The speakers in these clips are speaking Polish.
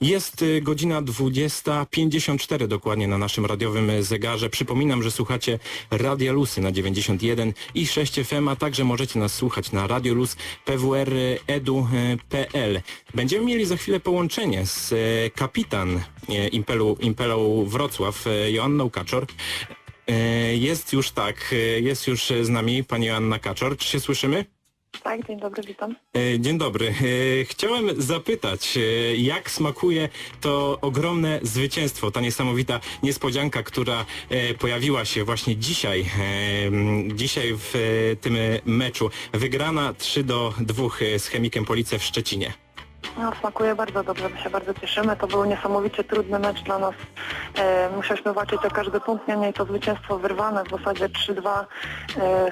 Jest y, godzina 20.54 dokładnie na naszym radiowym zegarze. Przypominam, że słuchacie Radia Lusy na 91 i 6 FM, a także możecie nas słuchać na Radio Luz pwr.edu.pl. Będziemy mieli za chwilę połączenie z kapitan Impelu, Impelą Wrocław, Joanną Kaczor. Jest już tak, jest już z nami pani Joanna Kaczor. Czy się słyszymy? Tak, dzień dobry, witam. E, Dzień dobry. E, Chciałem zapytać, e, jak smakuje to ogromne zwycięstwo, ta niesamowita niespodzianka, która e, pojawiła się właśnie dzisiaj, e, m, dzisiaj w e, tym meczu. Wygrana 3 do 2 z Chemikiem Police w Szczecinie. No, smakuje bardzo dobrze, my się bardzo cieszymy. To był niesamowicie trudny mecz dla nas. E, musieliśmy walczyć o każdy punkt, niemniej to zwycięstwo wyrwane w zasadzie 3-2 e,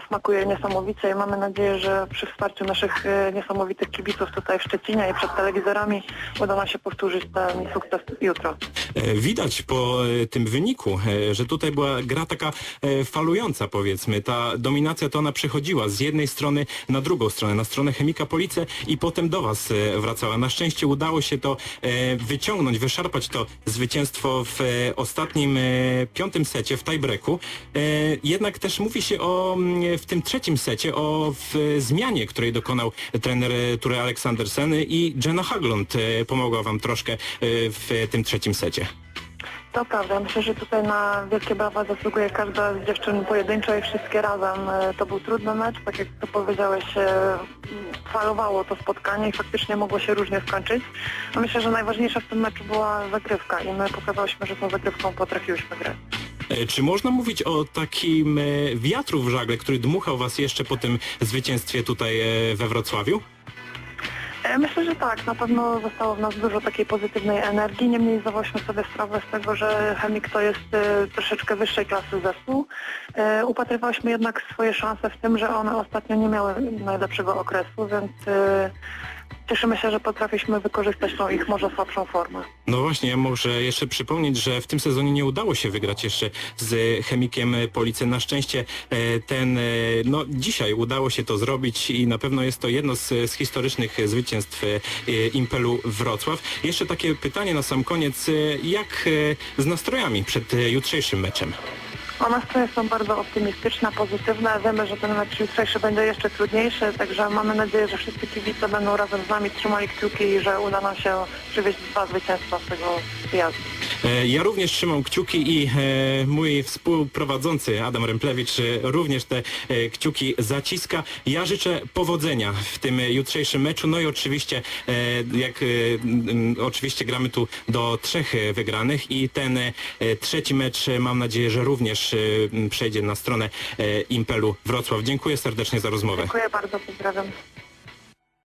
smakuje niesamowicie i mamy nadzieję, że przy wsparciu naszych e, niesamowitych kibiców tutaj w Szczecinie i przed telewizorami uda nam się powtórzyć ten sukces jutro. E, Widać po e, tym wyniku, e, że tutaj była gra taka falująca powiedzmy. Ta dominacja to ona przechodziła z jednej strony na drugą stronę, na stronę Chemika Police i potem do Was wracała. Na szczęście udało się to wyciągnąć, wyszarpać to zwycięstwo w ostatnim piątym secie, w tiebreaku. Jednak też mówi się o mm, w tym trzecim secie o zmianie, której dokonał trener Ture Aleksandersen i Jenna Haglund pomogła Wam troszkę w tym trzecim secie. To prawda, myślę, że tutaj na wielkie brawa zasługuje każda z dziewczyn pojedynczo i wszystkie razem. E, To był trudny mecz, tak jak to powiedziałeś, e, falowało to spotkanie i faktycznie mogło się różnie skończyć. No myślę, że najważniejsza w tym meczu była zagrywka i my pokazałyśmy, że tą zagrywką potrafiłyśmy grać. E, Czy można mówić o takim wiatru w żagle, który dmuchał Was jeszcze po tym zwycięstwie tutaj we Wrocławiu? E, Myślę, że tak. Na pewno zostało w nas dużo takiej pozytywnej energii. Niemniej zdawałyśmy sobie sprawę z tego, że Chemik to jest e, troszeczkę wyższej klasy zespół. E, Upatrywałyśmy jednak swoje szanse w tym, że one ostatnio nie miały najlepszego okresu, więc cieszymy się, że potrafiliśmy wykorzystać tą ich może słabszą formę. No właśnie, ja muszę jeszcze przypomnieć, że w tym sezonie nie udało się wygrać jeszcze z Chemikiem Police. Na szczęście e, ten, e, no dzisiaj udało się to zrobić i na pewno jest to jedno z, z historycznych zwycięstw e, Impelu Wrocław. Jeszcze takie pytanie na sam koniec, jak z nastrojami przed jutrzejszym meczem? A nastroje są bardzo optymistyczne, pozytywne. Wiemy, że ten mecz jutrzejszy będzie jeszcze trudniejszy, także mamy nadzieję, że wszyscy kibice będą razem z nami trzymali kciuki i że uda nam się przywieźć dwa zwycięstwa z tego wyjazdu. E, Ja również trzymam kciuki i e, mój współprowadzący Adam Remplewicz e, również te kciuki zaciska. Ja życzę powodzenia w tym jutrzejszym meczu. No i oczywiście, jak oczywiście gramy tu do trzech wygranych i ten trzeci mecz mam nadzieję, że również przejdzie na stronę Impelu Wrocław. Dziękuję serdecznie za rozmowę. Dziękuję bardzo, pozdrawiam.